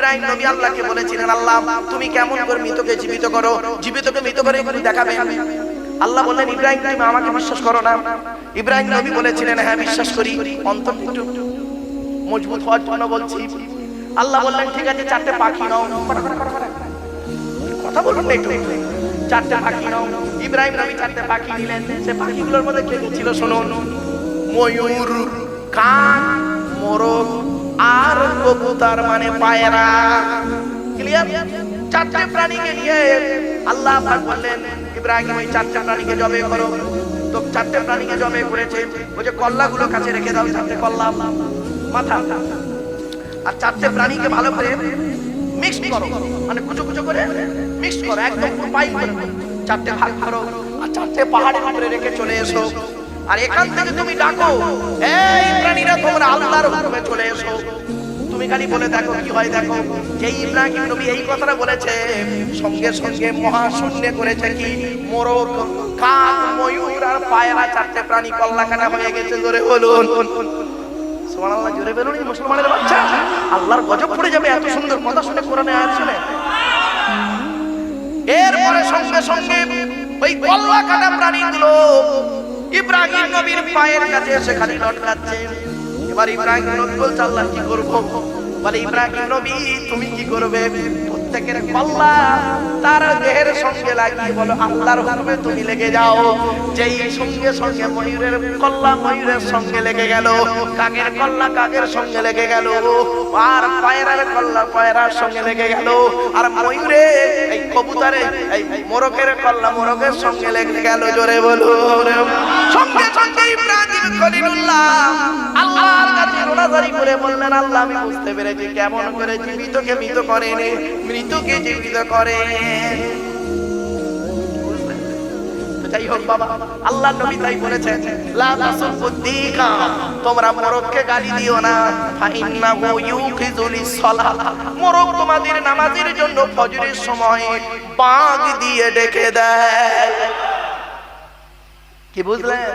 ইব্রাহিম নবী আল্লাহকে বলেছিলেন, আল্লাহ, তুমি কেমন করে মৃতকে জীবিত করো? জীবিতকে মৃত করে দেখাবে। আল্লাহ বললেন, ইব্রাহিম, তুমি আমাকে বিশ্বাস করো না। ইব্রাহিম নবী বলেছিলেন হ্যাঁ বিশ্বাস করি। অন্তর একটু মজবুত হওয়ার জন্য বলছি। আল্লাহ বললেন, ঠিক আছে, চারটে পাখি নাও। কথা বলুন না একটু। চারটে পাখি নাও। ইব্রাহিম নবী চারটে পাখি নিলেন। সে পাখিগুলোর মধ্যে কে ছিল, শুনুন? ময়ূর আর কবুতর মানে পায়রা। ক্লিয়ার চারটে প্রাণীকে নিয়ে আল্লাহ পাক বললেন, ইব্রাহিম, ওই চারটে প্রাণীকে জবে করো। তো চারটে প্রাণীকে জবে করেছে। ওই যে কল্লাগুলো কাছে রেখে দাও, চারটে কল্লা। মাথা। আর চারটে প্রাণীকে ভালো করে মিক্স করো। মানে কুচো কুচো করে মিক্স করো, একদম পাইল করে চারটে ভাগ করো আর চারটে পাহাড়ের উপরে রেখে চলে এসো। আর এখান থেকে তুমি ডাকো, এই প্রাণীরা, তোমরা আল্লাহর হুকুমে চলে এসো। তুমি বলে দেখো, কি হয় দেখো? যে ইব্রাহিম নবী এই কথাটা বলেছে, সঙ্গে সঙ্গে মহাশূন্যে করেছে কি? মোরগ, কাক, ময়ূর আর পায়রা, চারটে প্রাণী কল্লা কাটা হয়ে গেছে ধরে বলুন। সুবহানাল্লাহ, জোরে বলুন মুসলমানের বাচ্চা। আল্লাহর গজব পড়ে যাবে, এত সুন্দর কথা শুনে কোরআনে আয়াত শুনে। এরপরে সঙ্গে সঙ্গে ওই কল্লা কাটা প্রাণীগুলো ইব্রাহিম নবীর পায়ের কাছে এসে খালি লটকাচ্ছে। এবার ইব্রাহিম নবী বলছে, আল্লাহ কি করব? বলে, ইব্রাহিম নবী, তুমি কি করবে? প্রত্যেকের কল্লা তার দেহের সঙ্গে লাগিয়ে বলো, আল্লাহর হুকুমে তুমি লেগে যাও। যেই সঙ্গে সঙ্গে ময়ূরের কল্লা ময়ূরের সঙ্গে লেগে গেল, কাকের কল্লা কাকের সঙ্গে লেগে গেল, আর পায়রার কল্লা পায়রার সঙ্গে লেগে গেল। আর ময়ূরে, এই কবুতরে, এই মোরকের কল্লা সঙ্গে লেগে গেল, জোরে বলো সঙ্গে সঙ্গে ইব্রাহিম খলিলুল্লাহ আল্লাহর কাছে রোনাজারি করে বললেন, আল্লাহ, আমি বুঝতে পেরেছি কেমন করে জীবিতকে মৃত করেন, মৃতকে জীবিত করে যাই হোক বাবা আল্লাহ নবী তাই বলেছেন, লা তাসুবুদ্দিকা, তোমরা মোরককে গালি দিও না, ফাইন্নাহু ইউখিজুলি সালাহ মোরক তোমাদের নামাজের জন্য ফজরের সময় বাগ দিয়ে ডেকে দেয়। কি বুঝলেন?